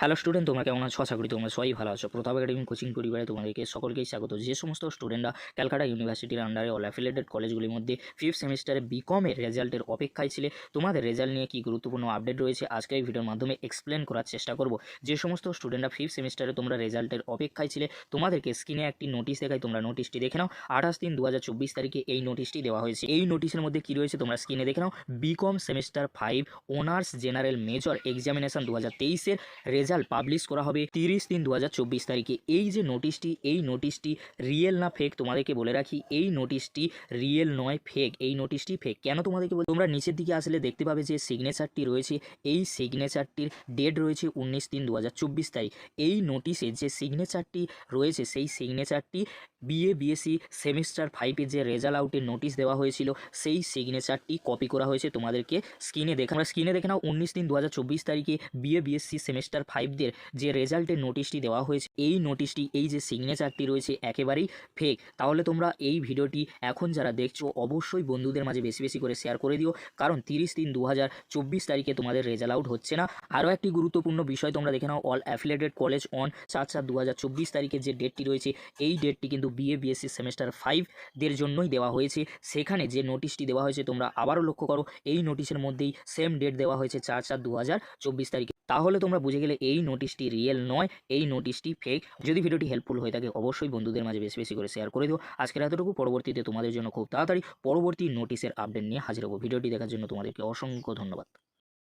Hello student তোমরা কেমন আছো? আশা করি তোমরা সবাই ভালো আছো। প্রতাপ একাডেমি কোচিং পরিবারে তোমাদেরকে সকলকেই স্বাগত। যে সমস্ত স্টুডেন্টরা ক্যালকাটা ইউনিভার্সিটির আন্ডারে অল অ্যাফিলেটেড কলেজগুলির মধ্যে ফিফথ সেমিস্টারে বিকমের রেজাল্টের অপেক্ষায় ছিলে, তোমাদের রেজাল্ট নিয়ে কি গুরুত্বপূর্ণ আপডেট রয়েছে? আজকের এই ভিডিওর মাধ্যমে এক্সপ্লেন করার চেষ্টা করব। যে সমস্ত স্টুডেন্টরা ফিফথ সেমিস্টারে তোমরা রেজাল্টের অপেক্ষায় ছিলে, তোমাদেরকে স্ক্রিনে একটি নোটিশ দেখায় তোমরা নোটিশটি দেখে নাও। আঠাশ তিন দু তারিখে এই নোটিশটি দেওয়া হয়েছে। এই নোটিশের মধ্যে কি রয়েছে তোমরা স্ক্রিনে দেখে নাও। BCom semester five honours general major examination দু হাজার তেইশের রেজাল্ট পাবলিশ করা হবে তিরিশ তিন দু তারিখে। এই যে নোটিশটি এই নোটিশটি রিয়েল না ফেক তোমাদেরকে বলে রাখি, এই নোটিশটি রিয়েল নয় ফেক এই নোটিশটি ফেক কেন তোমাদেরকে বল তোমরা নিচের দিকে আসলে দেখতে পাবে যে সিগনেচারটি রয়েছে, এই সিগনেচারটির ডেট রয়েছে উনিশ তিন দু তারিখ। এই নোটিশে যে সিগনেচারটি রয়েছে, সেই সিগনেচারটি বিএ বিএসসি সেমিস্টার ফাইভের যে রেজাল্ট আউটের নোটিশ দেওয়া হয়েছিল, সেই সিগনেচারটি কপি করা হয়েছে তোমাদেরকে স্ক্রিনে দেখে আমরা স্ক্রিনে দেখে নাও, উনিশ তিন দু তারিখে বিএ বিএসসি সেমিস্টার ফাইভদের যে রেজাল্টের নোটিশটি দেওয়া হয়েছে, এই নোটিশটি এই যে সিগনেচারটি রয়েছে একেবারেই ফেক তাহলে তোমরা এই ভিডিওটি এখন যারা দেখছ, অবশ্যই বন্ধুদের মাঝে বেশি বেশি করে শেয়ার করে দিও। কারণ তিরিশ তিন দু তারিখে তোমাদের রেজাল্ট আউট হচ্ছে না। আরও একটি গুরুত্বপূর্ণ বিষয় তোমরা দেখে নাও অল অ্যাফিলেটেড কলেজ অন চার চার দু তারিখে যে ডেটটি রয়েছে, এই ডেটটি কিন্তু বিএ বিএসসি সেমিস্টার ফাইভদের জন্যই দেওয়া হয়েছে। সেখানে যে নোটিশটি দেওয়া হয়েছে, তোমরা আবারও লক্ষ্য করো, এই নোটিশের মধ্যেই সেম ডেট দেওয়া হয়েছে চার চার দু তারিখে। তাহলে তোমরা বুঝে গেলে এই নোটিশটি রিয়েল নয়, এই নোটিশটি ফেক যদি ভিডিওটি হেল্পফুল হয়ে থাকে, অবশ্যই বন্ধুদের মাঝে বেশি বেশি করে শেয়ার করে দিও। আজকের এতটুকু, পরবর্তীতে তোমাদের জন্য খুব তাড়াতাড়ি পরবর্তী নোটিশের আপডেট নিয়ে হাজির হব। ভিডিওটি দেখার জন্য তোমাদেরকে অসংখ্য ধন্যবাদ।